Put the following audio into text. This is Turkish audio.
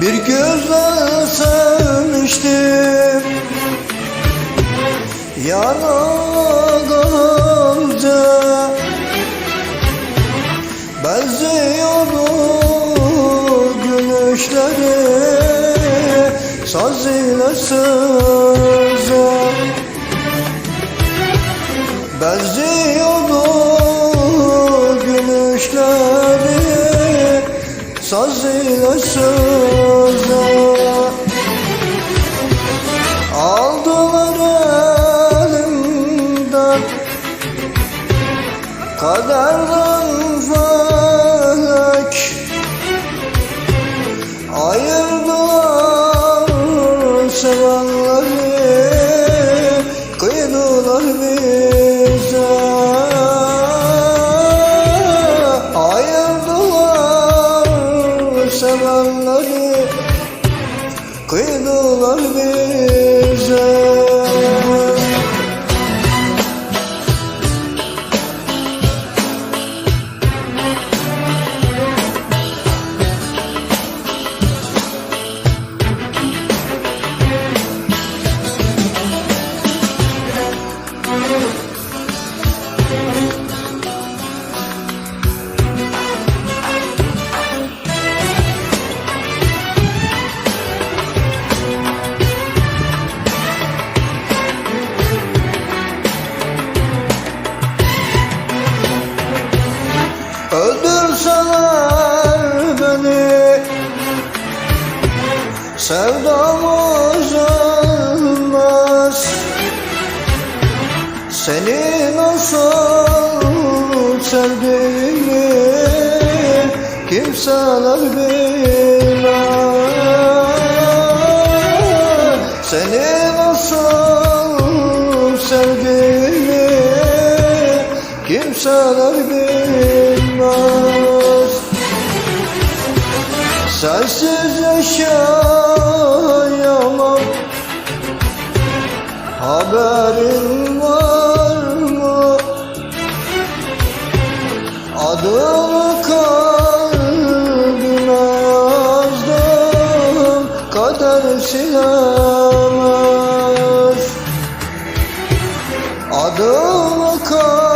Bir gözle sevmiştim Yana gamze Benziyordu gülüşleri. Saz ile söze Benziyordu gülüşleri. Saz ile söze Aldılar elimden Kaderden felek. Ayırdılar sevenleri Kıydılar bize Öldürseler beni. Sevdamız ölmez. Seni nasıl sevdiğimi Kimseler bilmez. Seni nasıl sevdiğimi Kimseler bilmez Sensiz yaşayamam. Haberin var mı? Adını kalbime yazdım. Kader silemez. Adımı kalbime